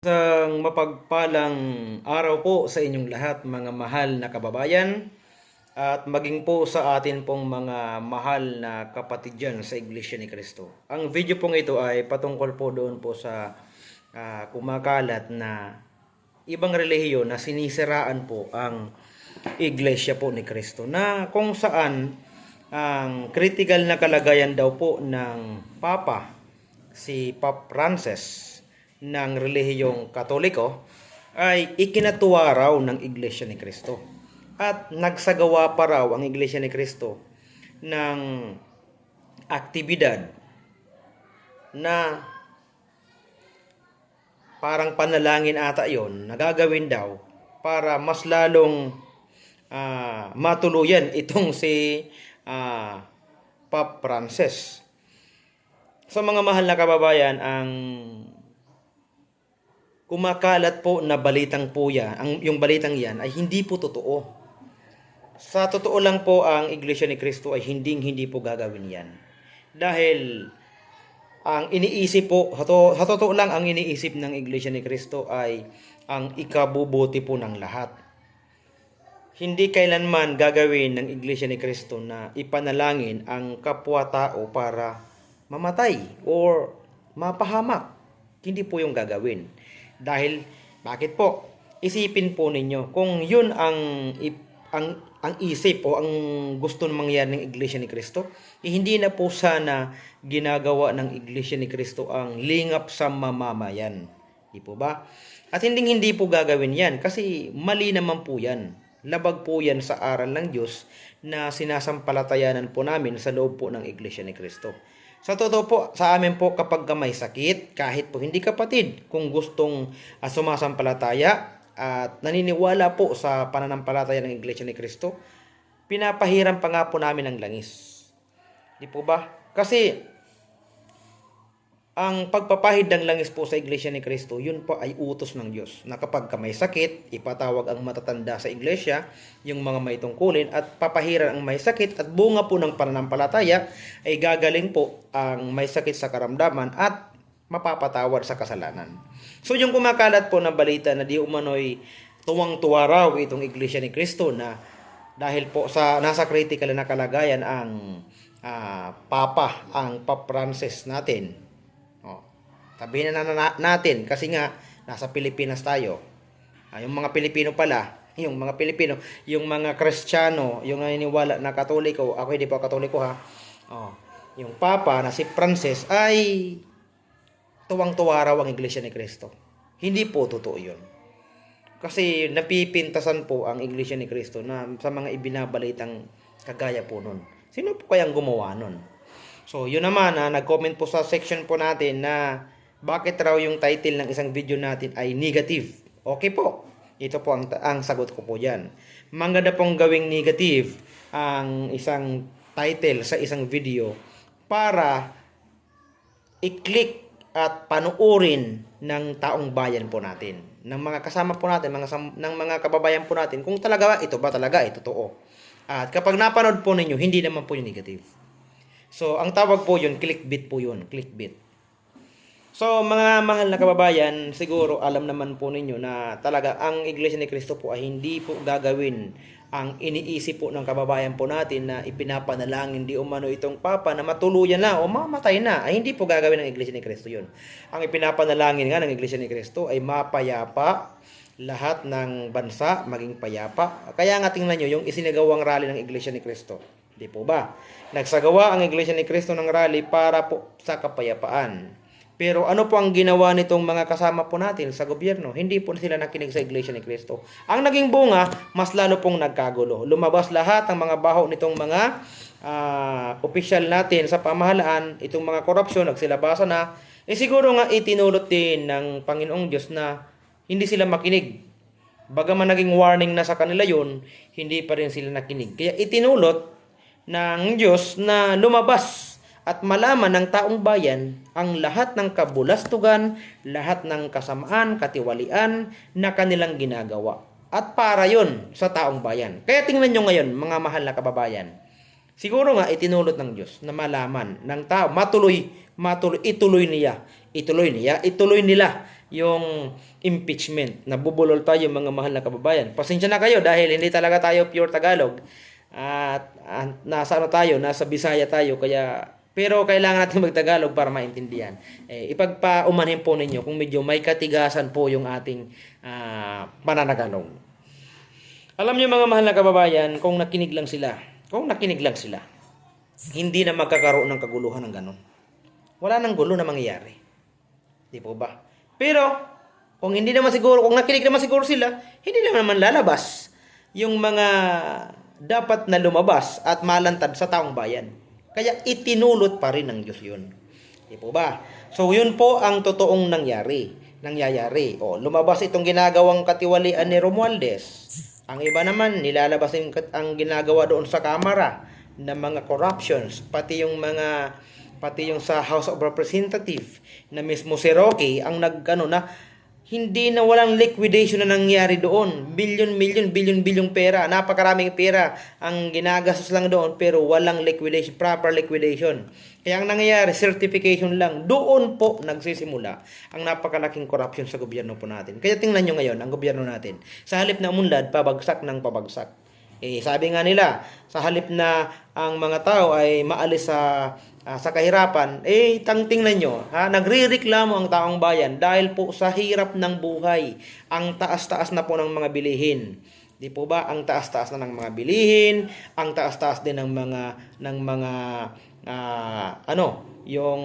Isang mapagpalang araw po sa inyong lahat mga mahal na kababayan at maging po sa atin pong mga mahal na kapatid dyan sa Iglesia ni Cristo. Ang video pong ito ay patungkol po doon po sa ah, kumakalat na ibang relihiyon na sinisiraan po ang Iglesia po ni Cristo na kung saan ang critical na kalagayan daw po ng Papa si Pope Francis ng relihiyong Katoliko ay ikinatuwa raw ng Iglesia ni Cristo. At nagsagawa pa raw ang Iglesia ni Cristo ng aktibidad na parang panalangin ata yon nagagawin daw para mas lalong ah, matuluyan itong si ah, Pope Francis. Sa mga mahal na kababayan, ang kumakalat po na balitang po yan, ang, yung balitang yan ay hindi po totoo. Sa totoo lang po ang Iglesia ni Cristo ay hindi hindi po gagawin yan. Dahil ang iniisip po, sa to- sa totoo lang ang iniisip ng Iglesia ni Cristo ay ang ikabubuti po ng lahat. Hindi kailanman gagawin ng Iglesia ni Cristo na ipanalangin ang kapwa-tao para mamatay or mapahamak. Hindi po yung gagawin. Dahil, bakit po? Isipin po ninyo, kung yun ang, ang, ang isip o ang gusto ng mangyari ng Iglesia ni Cristo, eh, hindi na po sana ginagawa ng Iglesia ni Cristo ang lingap sa mamamayan. Di po ba? At hindi hindi po gagawin yan kasi mali naman po yan. Labag po yan sa aral ng Diyos na sinasampalatayanan po namin sa loob po ng Iglesia ni Cristo. Sa totoo po, sa amin po kapag ka may sakit, kahit po hindi kapatid, kung gustong ah, sumasampalataya at naniniwala po sa pananampalataya ng Iglesia ni Cristo, pinapahiram pa nga po namin ng langis. Di po ba? Kasi ang pagpapahid ng langis po sa Iglesia ni Cristo, yun po ay utos ng Diyos. Na kapag ka may sakit, ipatawag ang matatanda sa Iglesia, yung mga may tungkulin, at papahiran ang may sakit, at bunga po ng pananampalataya, ay gagaling po ang may sakit sa karamdaman at mapapatawad sa kasalanan. So yung kumakalat po ng balita na di umano'y tuwang-tuwa raw itong Iglesia ni Cristo na dahil po sa nasa critical na kalagayan ang ah, Papa, ang Pope Francis natin. Sabihin na, na natin kasi nga nasa Pilipinas tayo. Ah, yung mga Pilipino pala, yung mga Pilipino, yung mga Kristiyano, yung naniniwala na Katoliko, ako hindi po Katoliko ha. Oh. Yung Papa na si Francis ay tuwang-tuwa raw ang Iglesia ni Cristo. Hindi po totoo yun. Kasi napipintasan po ang Iglesia ni Cristo na sa mga ibinabalitang kagaya po nun. Sino po kayang gumawa nun? So, yun naman, ha, nag-comment po sa section po natin na bakit raw yung title ng isang video natin ay negative. Okay po. Ito po ang, ang sagot ko po dyan. Maganda pong gawing negative ang isang title sa isang video para i-click at panuorin ng taong bayan po natin. Ng mga kasama po natin, mga ng mga kababayan po natin, kung talaga ito ba talaga ay totoo. At kapag napanood po ninyo, hindi naman po yung negative. So, ang tawag po yun, clickbait po yun, clickbait. So, mga mahal na kababayan, siguro alam naman po ninyo na talaga ang Iglesia ni Cristo po ay hindi po gagawin ang iniisip po ng kababayan po natin na ipinapanalangin di umano itong Papa na matuluyan na o mamatay na. Ay hindi po gagawin ng Iglesia ni Cristo yun. Ang ipinapanalangin nga ng Iglesia ni Cristo ay mapayapa lahat ng bansa maging payapa. Kaya nga tingnan nyo yung isinagawang rally ng Iglesia ni Cristo. Di po ba? Nagsagawa ang Iglesia ni Cristo ng rally para po sa kapayapaan. Pero ano po ang ginawa nitong mga kasama po natin sa gobyerno? Hindi po sila nakinig sa Iglesia ni Cristo. Ang naging bunga, mas lalo pong nagkagulo. Lumabas lahat ang mga baho nitong mga ah, opisyal natin sa pamahalaan, itong mga korupsyon, nagsilabasa na. Eh siguro nga itinulot din ng Panginoong Diyos na hindi sila makinig. Bagaman naging warning na sa kanila yun, hindi pa rin sila nakinig. Kaya itinulot ng Diyos na lumabas at malaman ng taong bayan ang lahat ng kabulastugan, lahat ng kasamaan, katiwalian na kanilang ginagawa. At para yon sa taong bayan. Kaya tingnan nyo ngayon, mga mahal na kababayan, siguro nga itinulot ng Diyos na malaman ng tao, matuloy, matuloy, ituloy niya, ituloy niya, ituloy nila yung impeachment. Nabubulol tayo mga mahal na kababayan. Pasensya na kayo dahil hindi talaga tayo pure Tagalog. At, at nasa ano tayo, nasa Bisaya tayo kaya pero kailangan natin magtagalog para maintindihan. Eh, ipagpaumanhin po ninyo kung medyo may katigasan po yung ating ah, pananagalog. Alam niyo mga mahal na kababayan, kung nakinig lang sila, kung nakinig lang sila, hindi na magkakaroon ng kaguluhan ng ganun. Wala nang gulo na mangyayari. Di po ba? Pero, kung hindi naman siguro, kung nakinig naman siguro sila, hindi naman lalabas yung mga dapat na lumabas at malantad sa taong bayan. Kaya itinulot pa rin ng Diyos yun. Di po ba? So, yun po ang totoong nangyari. Nangyayari. O, lumabas itong ginagawang katiwalian ni Romualdez. Ang iba naman, nilalabas yung, ang ginagawa doon sa kamara ng mga corruptions, pati yung mga pati yung sa House of Representative na mismo si Rocky ang nagano na hindi na walang liquidation na nangyari doon. Billion, million, billion, billion pera. Napakaraming pera ang ginagastos lang doon pero walang liquidation, proper liquidation. Kaya ang nangyayari, certification lang. Doon po nagsisimula ang napakalaking corruption sa gobyerno po natin. Kaya tingnan nyo ngayon, ang gobyerno natin. Sa halip na umunlad, pabagsak ng pabagsak. Eh, sabi nga nila, sa halip na ang mga tao ay maalis sa ah, sa kahirapan, eh tang tingnan nyo, ha, nagrereklamo ang taong bayan dahil po sa hirap ng buhay, ang taas-taas na po ng mga bilihin. Di po ba ang taas-taas na ng mga bilihin, ang taas-taas din ng mga ng mga ah, ano, yung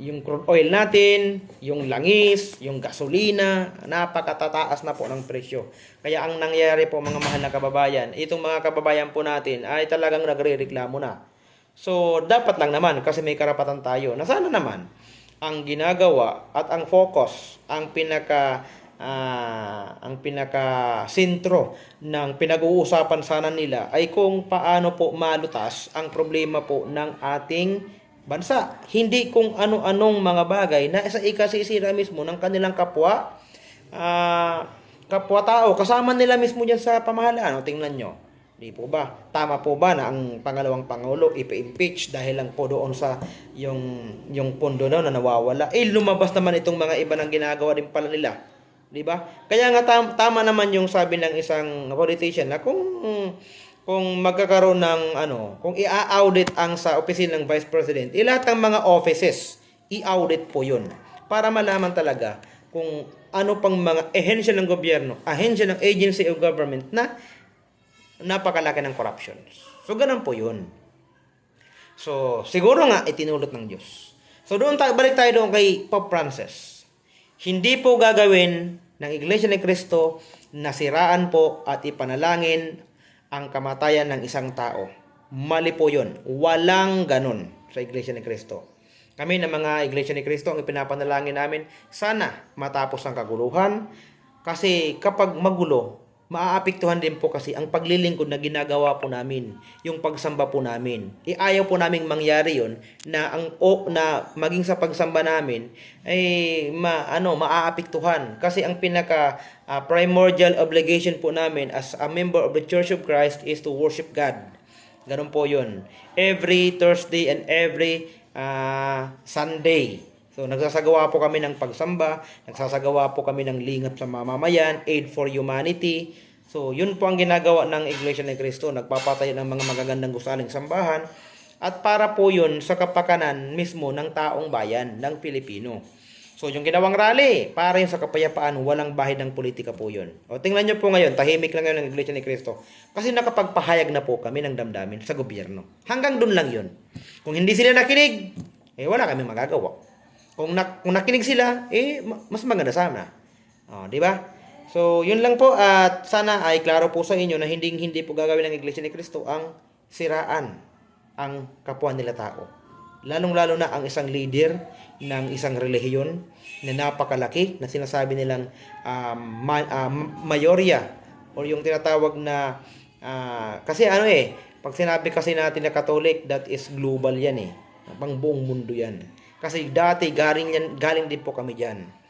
yung crude oil natin, yung langis, yung gasolina, napakatataas na po ng presyo. Kaya ang nangyayari po mga mahal na kababayan, itong mga kababayan po natin ay talagang nagrereklamo na. So, dapat lang naman kasi may karapatan tayo na sana naman ang ginagawa at ang focus, ang pinaka ah, ang pinaka sentro ng pinag-uusapan sana nila ay kung paano po malutas ang problema po ng ating bansa. Hindi kung ano-anong mga bagay na sa ikasisira mismo ng kanilang kapwa ah, kapwa tao. Kasama nila mismo dyan sa pamahalaan. O, tingnan nyo. Di po ba? Tama po ba na ang pangalawang pangulo ipa-impeach dahil lang po doon sa yung yung pondo na, na nawawala? Eh lumabas naman itong mga iba ng ginagawa din pala nila. Di ba? Kaya nga tam- tama naman yung sabi ng isang politician na kung kung magkakaroon ng ano, kung i-audit ang sa opisina ng Vice President, eh, lahat ng mga offices, i-audit po 'yun para malaman talaga kung ano pang mga ehensya ng gobyerno, ahensya ng agency of government na napakalaki ng corruption. So, ganun po yun. So, siguro nga, itinulot ng Diyos. So, doon tayo, balik tayo doon kay Pope Francis. Hindi po gagawin ng Iglesia ni Cristo na siraan po at ipanalangin ang kamatayan ng isang tao. Mali po yun. Walang ganun sa Iglesia ni Cristo. Kami na mga Iglesia ni Cristo, ang ipinapanalangin namin, sana matapos ang kaguluhan. Kasi kapag magulo, maaapektuhan din po kasi ang paglilingkod na ginagawa po namin, yung pagsamba po namin. E po naming mangyari yon na ang o na maging sa pagsamba namin ay ma ano maaapektuhan kasi ang pinaka ah, primordial obligation po namin as a member of the Church of Christ is to worship God. Ganun po 'yun. Every Thursday and every ah, Sunday. So nagsasagawa po kami ng pagsamba, nagsasagawa po kami ng lingap sa mamamayan, aid for humanity. So yun po ang ginagawa ng Iglesia ni Cristo, nagpapatayo ng mga magagandang gusaling sambahan at para po yun sa kapakanan mismo ng taong bayan ng Pilipino. So yung ginawang rally, para yun sa kapayapaan, walang bahid ng politika po yun. O tingnan nyo po ngayon, tahimik lang ngayon ng Iglesia ni Cristo. Kasi nakapagpahayag na po kami ng damdamin sa gobyerno. Hanggang dun lang yun. Kung hindi sila nakinig, eh wala kami magagawa. Kung, nak- kung nakinig sila, eh ma- mas maganda sana. O, di ba? So, yun lang po at sana ay klaro po sa inyo na hindi hindi po gagawin ng Iglesia ni Cristo ang siraan ang kapwa nila tao. Lalong-lalo na ang isang leader ng isang relihiyon na napakalaki na sinasabi nilang um, ma- ah, mayorya or yung tinatawag na ah, kasi ano eh pag sinabi kasi natin na Catholic that is global yan eh pang buong mundo yan kasi dati galing yan galing din po kami diyan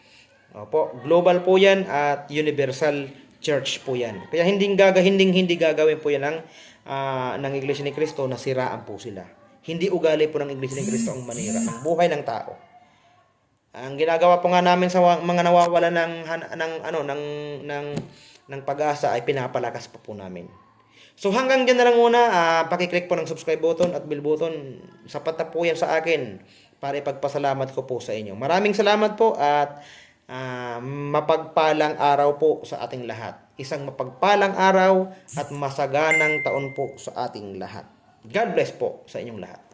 Opo, global po 'yan at universal church po 'yan. Kaya hindi gaga hindi hindi gagawin po 'yan ng ah, ng Iglesia ni Cristo na siraan po sila. Hindi ugali po ng Iglesia ni Cristo ang manira ng buhay ng tao. Ang ginagawa po nga namin sa mga nawawala ng ng ano ng ng ng pag-asa ay pinapalakas pa po namin. So hanggang dyan na lang muna, ah, pakiclick po ng subscribe button at bell button. Sapat na po yan sa akin para ipagpasalamat ko po sa inyo. Maraming salamat po at ah, mapagpalang araw po sa ating lahat. Isang mapagpalang araw at masaganang taon po sa ating lahat. God bless po sa inyong lahat.